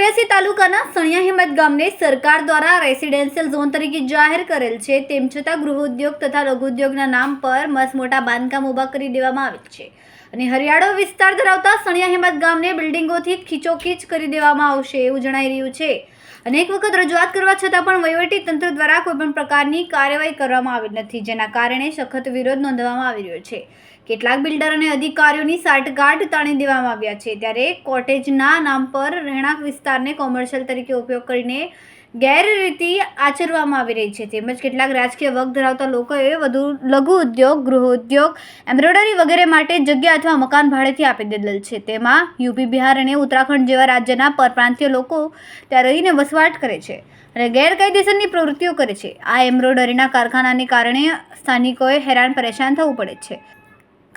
ચોર્યાસી તાલુકાના સણિયા હિંમત ગામને સરકાર દ્વારા રેસિડેન્શિયલ ઝોન તરીકે જાહેર કરેલ છે, તેમ છતાં ગૃહ ઉદ્યોગ તથા લઘુ ઉદ્યોગના નામ પર મસમોટા બાંધકામ ઊભા કરી દેવામાં આવેલ છે. અને હરિયાળો વિસ્તાર ધરાવતા સણિયા હિંમત ગામને બિલ્ડિંગોથી ખીચોખીચ કરી દેવામાં આવશે એવું જણાઈ રહ્યું છે. અનેક વખત રજૂઆત કરવા છતાં પણ વહીવટી તંત્ર દ્વારા કોઈપણ પ્રકારની કાર્યવાહી કરવામાં આવી નથી, જેના કારણે સખત વિરોધ નોંધવામાં આવી રહ્યો છે. કેટલાક બિલ્ડર અને અધિકારીઓની સાટગાંઠ તાણી દેવામાં આવ્યા છે. ત્યારે કોટેજના નામ પર રહેણાંક વિસ્તારને કોમર્શિયલ તરીકે ઉપયોગ કરીને ગેરરીતિ આચરવામાં આવી રહી છે. તેમજ કેટલાક રાજકીય વગ ધરાવતા લોકોએ વધુ લઘુ ઉદ્યોગ, ગૃહ ઉદ્યોગ, એમ્બ્રોઇડરી વગેરે માટે જગ્યા અથવા મકાન ભાડેથી આપી દીધેલ છે. તેમાં યુપી બિહાર અને ઉત્તરાખંડ જેવા રાજ્યના પરપ્રાંતીય લોકો ત્યાં રહીને વસવાટ કરે છે અને ગેરકાયદેસરની પ્રવૃત્તિઓ કરે છે. આ એમ્બ્રોઇડરીના કારખાનાને કારણે સ્થાનિકોએ હેરાન પરેશાન થવું પડે છે.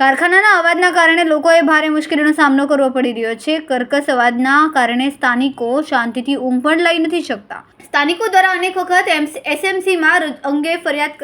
કારખાનાના અવાજના કારણે લોકોએ ભારે મુશ્કેલીનો સામનો કરવો પડી રહ્યો છે. કર્કશ અવાજના કારણે સ્થાનિકો શાંતિથી ઊંઘ પણ લઈ નથી શકતા. સ્થાનિકો દ્વારા અનેક વખત એસએમસીમાં અંગે ફરિયાદ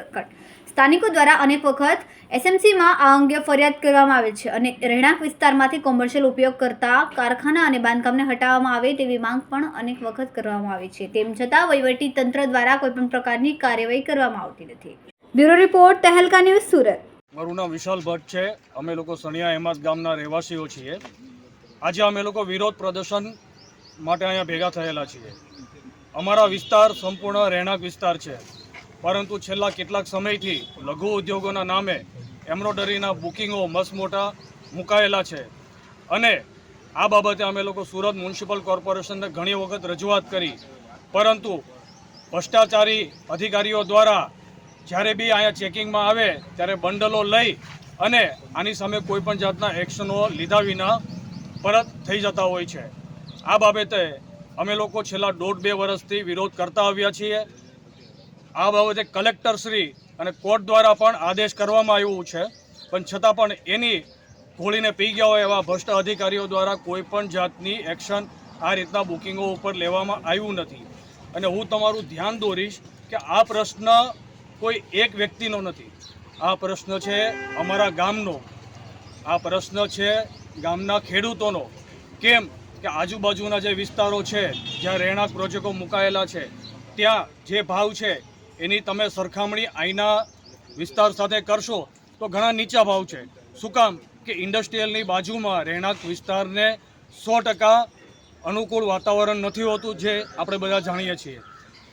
સ્થાનિકો દ્વારા અનેક વખત એસએમસીમાં આ અંગે ફરિયાદ કરવામાં આવે છે અને રહેણાંક વિસ્તારમાંથી કોમર્શિયલ ઉપયોગ કરતા કારખાના અને બાંધકામને હટાવવામાં આવે તેવી માંગ પણ અનેક વખત કરવામાં આવી છે. તેમ છતાં વહીવટી તંત્ર દ્વારા કોઈપણ પ્રકારની કાર્યવાહી કરવામાં આવતી નથી. Bureau report Tehelka news Surat. મારું નામ વિશાલ ભટ્ટ છે. અમે લોકો સણિયા અહેમદ ગામના રહેવાસીઓ છીએ. આજે અમે લોકો વિરોધ પ્રદર્શન માટે અહીંયા ભેગા થયેલા છીએ. અમારા વિસ્તાર સંપૂર્ણ રહેણાંક વિસ્તાર છે. પરંતુ છેલ્લા કેટલાક સમયથી લઘુ ઉદ્યોગોના નામે એમ્બ્રોડરીના બુકિંગો મસમોટા મુકાયેલા છે. અને આ બાબતે અમે લોકો સુરત મ્યુનિસિપલ કોર્પોરેશનને ઘણી વખત રજૂઆત કરી. પરંતુ ભ્રષ્ટાચારી અધિકારીઓ દ્વારા જ્યારે બી અહીંયા ચેકિંગમાં આવે, ત્યારે બંડલો લઈ અને આની સામે કોઈપણ જાતના એક્શનો લીધા વિના પરત થઈ જતા હોય છે. આ બાબતે અમે લોકો છેલ્લા દોઢ બે વર્ષથી વિરોધ કરતા આવ્યા છીએ. આ બાબતે કલેક્ટરશ્રી અને કોર્ટ દ્વારા પણ આદેશ કરવામાં આવ્યું છે. પણ છતાં પણ એની ગોળીને પી ગયા હોય એવા ભ્રષ્ટ અધિકારીઓ દ્વારા કોઈ પણ જાતની એક્શન આ રીતના બુકિંગો ઉપર લેવામાં આવ્યું નથી. અને હું તમારું ધ્યાન દોરીશ કે આ પ્રશ્ન કોઈ એક વ્યક્તિનો નથી. આ પ્રશ્ન છે અમારા ગામનો. આ પ્રશ્ન છે ગામના ખેડૂતોનો. કેમ કે આજુબાજુના જે વિસ્તારો છે, જ્યાં રહેણાંક પ્રોજેક્ટો મુકાયેલા છે, ત્યાં જે ભાવ છે, એની તમે સરખામણી અહીંના વિસ્તાર સાથે કરશો તો ઘણા નીચા ભાવ છે. શું કામ કે ઇન્ડસ્ટ્રીયલની બાજુમાં રહેણાંક વિસ્તારને સો ટકા અનુકૂળ વાતાવરણ નથી હોતું જે આપણે બધા જાણીએ છીએ.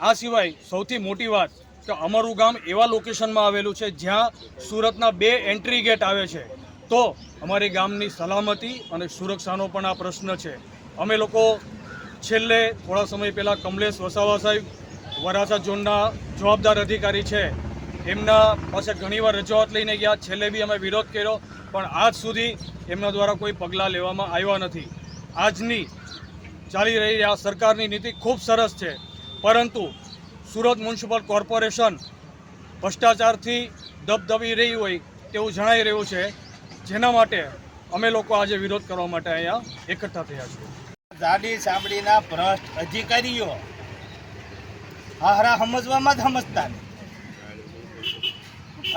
આ સિવાય સૌથી મોટી વાત કે અમારું ગામ એવા લોકેશનમાં આવેલું છે જ્યાં સુરતના બે એન્ટ્રી ગેટ આવે છે. તો અમારી ગામની સલામતી અને સુરક્ષાનો પણ આ પ્રશ્ન છે. અમે લોકો છેલ્લે થોડા સમય પહેલાં કમલેશ વસાવા સાહેબ, વરાછા ઝોનના જવાબદાર અધિકારી છે. એમના પાસે ઘણીવાર રજૂઆત લઈને ગયા. છેલ્લે બી અમે વિરોધ કર્યો, પણ આજ સુધી એમના દ્વારા કોઈ પગલાં લેવામાં આવ્યા નથી. આજની ચાલી રહી આ સરકારની નીતિ ખૂબ સરસ છે. પરંતુ સુરત મ્યુનિસિપલ કોર્પોરેશન ભ્રષ્ટાચારથી દબદબી રહી હોય તેવું જણાઈ રહ્યું છે. જેના માટે અમે લોકો આજે વિરોધ કરવા માટે અહીંયા એકઠા થયા છીએ. જાડી ચામડીના ભ્રષ્ટ અધિકારીઓ હારા સમજવામાં જ સમજતા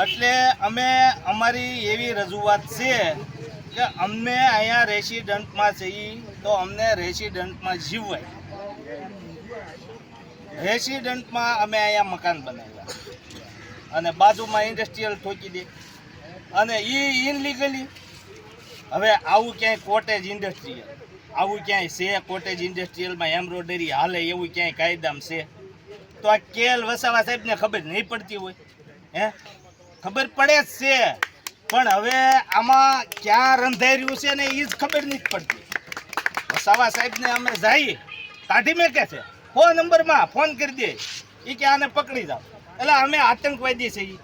એટલે અમે અમારી એવી રજૂઆત છે કે અમને અહીંયા રેસિડન્ટમાં જઈ તો અમને રેસિડન્ટમાં જીવાય રેસિડન્ટમાં અમે અહીંયા મકાન બનાવ્યા. અને બાજુમાં ઇન્ડસ્ટ્રીયલ ઠોકી દે. અને એ ઇનલીગલી હવે આવું ક્યાંય કોટેજ ઇન્ડસ્ટ્રીયલ આવું ક્યાંય છે કોટેજ ઇન્ડસ્ટ્રીયલમાં એમ્બ્રોઇડરી હાલે, એવું ક્યાંય કાયદામાં છે. તો આ કેલ વસાવા સાહેબને ખબર નહીં પડતી હોય, હે? ખબર પડે જ છે. પણ હવે આમાં ક્યાં રંધાઈ રહ્યું છે ને એ જ ખબર નથી પડતી. વસાવા સાહેબને અમે જઈએ કાઢી મેં કે છે. ફોન નંબરમાં ફોન કરી દે. એ કે આને પકડી જાઓ. એટલે અમે આતંકવાદી છીએ.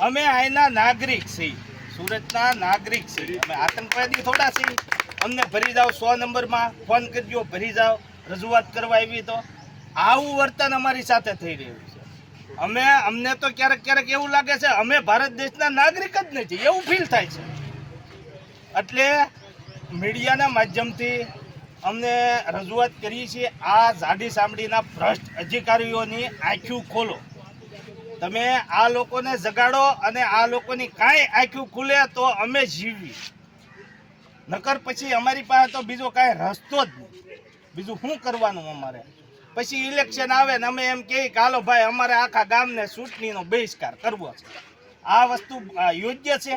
અમે અહીંના નાગરિક છીએ. સુરતના નાગરિક છીએ. અમે આતંકવાદી થોડા છીએ. અમને ભરી જાઓ સો નંબરમાં. ફોન કરજો, ભરી જાઓ. રજૂઆત કરવા આવી તો. આવું વર્તન અમારી સાથે થઈ રહ્યું છે. અમે, અમને તો ક્યારેક ક્યારેક એવું લાગે છે, અમે ભારત દેશના નાગરિક જ નથી. એવું ફીલ થાય છે. એટલે મીડિયાના માધ્યમથી અમને રજૂઆત કરીએ છીએ, આ જાડી સાંભળીના ભ્રષ્ટ અધિકારીઓની આંખ્યું ખોલો. તમે આ લોકોને જગાડો અને આ લોકોની કાંઈ આંખ્યું ખુલે તો અમે જીવી નકર પછી અમારી પાસે તો બીજો કાંઈ રસ્તો જ નહીં. બીજું શું કરવાનું અમારે? પછી ઇલેક્શન આવે ને અમે એમ કહીએ કે, હાલો ભાઈ, અમારે આખા ગામને ચૂંટણીનો બહિષ્કાર કરવો છે. આ વસ્તુ યોગ્ય છે?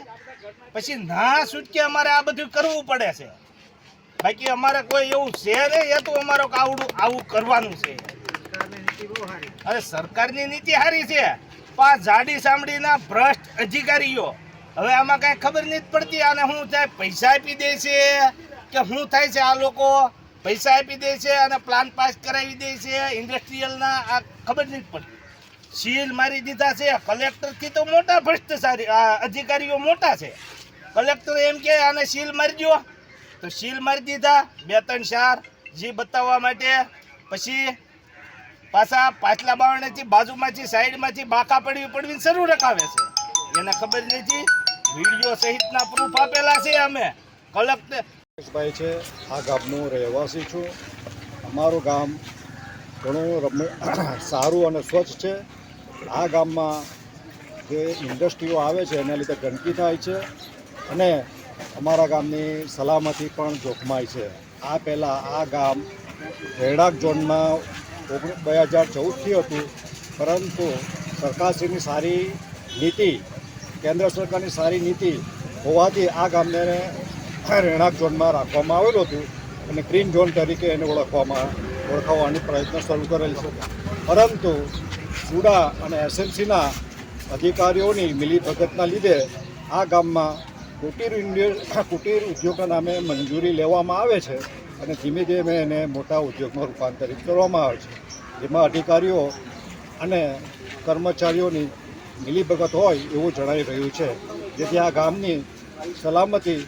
પછી ના છૂટકે અમારે આ બધું કરવું પડે છે. બાકી અમારે કોઈ એવું છે નહીં, એ તો અમારો કાવડું આવું કરવાનું છે. અરે સરકારની નીતિ સારી છે, પણ જાડી સાંભળીના ભ્રષ્ટ અધિકારીઓ, હવે આમાં કાંઈ ખબર નથી પડતી આને શું થાય પૈસા આપી દે છે કે શું થાય છે આ લોકો? પૈસા આપી દે છે અને પ્લાન પાસ કરાવી દે છે, ઇન્ડસ્ટ્રીયલના આ ખબર નથી પડતી. સીલ મારી દીધા છે, કલેક્ટરથી તો મોટા ભ્રષ્ટાચારી અધિકારીઓ મોટા છે. કલેક્ટર એમ કે આને સીલ મારી દો તો સીલ મારી દીધા, બે ત્રણ ચાર, જી બતાવવા માટે. પછી પાછા પાછલા બાવણેથી બાજુમાંથી, સાઈડમાંથી બાકા પડવી પડવીને શરૂ રખાવે છે. એને ખબર નથી, વીડિયો સહિતના પ્રૂફ આપેલા છે અમે. કલેક્ટરભાઈ છે, આ ગામનો રહેવાસી છું. અમારું ગામ ઘણું સારું અને સ્વચ્છ છે. આ ગામમાં જે ઇન્ડસ્ટ્રીઓ આવે છે, એના લીધે ગંદકી થાય છે. અને અમારા ગામની સલામતી પણ જોખમાય છે. આ પહેલાં આ ગામ રહેણાંક ઝોનમાં ઓગણીસ બે હજાર ચૌદથી હતું, પરંતુ સરકારશ્રીની સારી નીતિ, કેન્દ્ર સરકારની સારી નીતિ હોવાથી આ ગામને રહેણાંક ઝોનમાં રાખવામાં આવેલું હતું અને ગ્રીન ઝોન તરીકે એને ઓળખવામાં ઓળખાવવાની પ્રયત્ન શરૂ કરેલ છે. પરંતુ સુડા અને એસએમસીના અધિકારીઓની મિલીભગતના લીધે આ ગામમાં કુટીર ઇન્ડિય કુટીર ઉદ્યોગના નામે મંજૂરી લેવામાં આવે છે અને ધીમે ધીમે એને મોટા ઉદ્યોગમાં રૂપાંતરિત કરવામાં આવે છે. જેમાં અધિકારીઓ અને કર્મચારીઓની મિલીભગત હોય એવું જણાઈ રહ્યું છે. જેથી આ ગામની સલામતી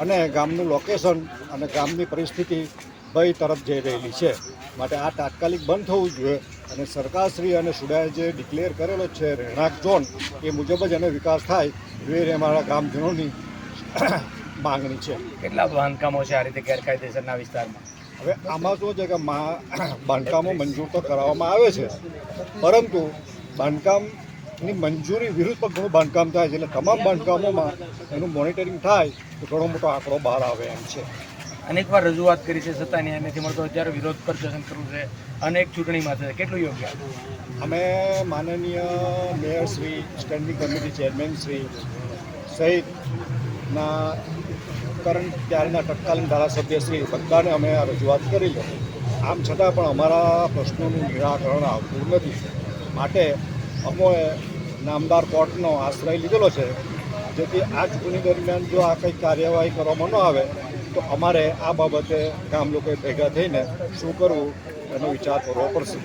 અને ગામનું લોકેશન અને ગામની પરિસ્થિતિ ભય તરફ જઈ રહેલી છે. માટે આ તાત્કાલિક બંધ થવું જોઈએ. અને સરકારશ્રી અને સુડાએ જે ડિક્લેર કરેલો છે રહેણાંક ઝોન એ મુજબ જ એનો વિકાસ થાય એ અમારા ગામજનોની માંગણી છે. કેટલા બાંધકામો છે આ રીતે ગેરકાયદેસરના વિસ્તારમાં? હવે આમાં શું છે કે બાંધકામો મંજૂર તો કરાવવામાં આવે છે પરંતુ બાંધકામની મંજૂરી વિરુદ્ધ પણ ઘણું બાંધકામ થાય છે. એટલે તમામ બાંધકામોમાં એનું મોનિટરિંગ થાય તો ઘણો મોટો આંકડો બહાર આવે એમ છે. અનેકવાર રજૂઆત કરી છે છતાં ન્યાય નથી મળતો અત્યારે વિરોધ પ્રદર્શન કરવું છે અનેક ચૂંટણીમાં છે. કેટલું યોગ્ય? અમે માનનીય mayor Shri standing committee chairman Shri સહિતના કરંટ ત્યારના તત્કાલીન ધારાસભ્ય શ્રી બધાને અમે આ રજૂઆત કરી છે આમ છતાં પણ અમારા પ્રશ્નોનું નિરાકરણ આવતું નથી. માટે અમોએ નામદાર કોર્ટનો આશ્રય લીધેલો છે. જેથી આ ચૂંટણી દરમિયાન જો આ કંઈક કાર્યવાહી કરવામાં ન આવે તો અમારે આ બાબતે ગામ લોકોએ ભેગા થઈને શું કરવું એનો વિચાર કરવો પડશે.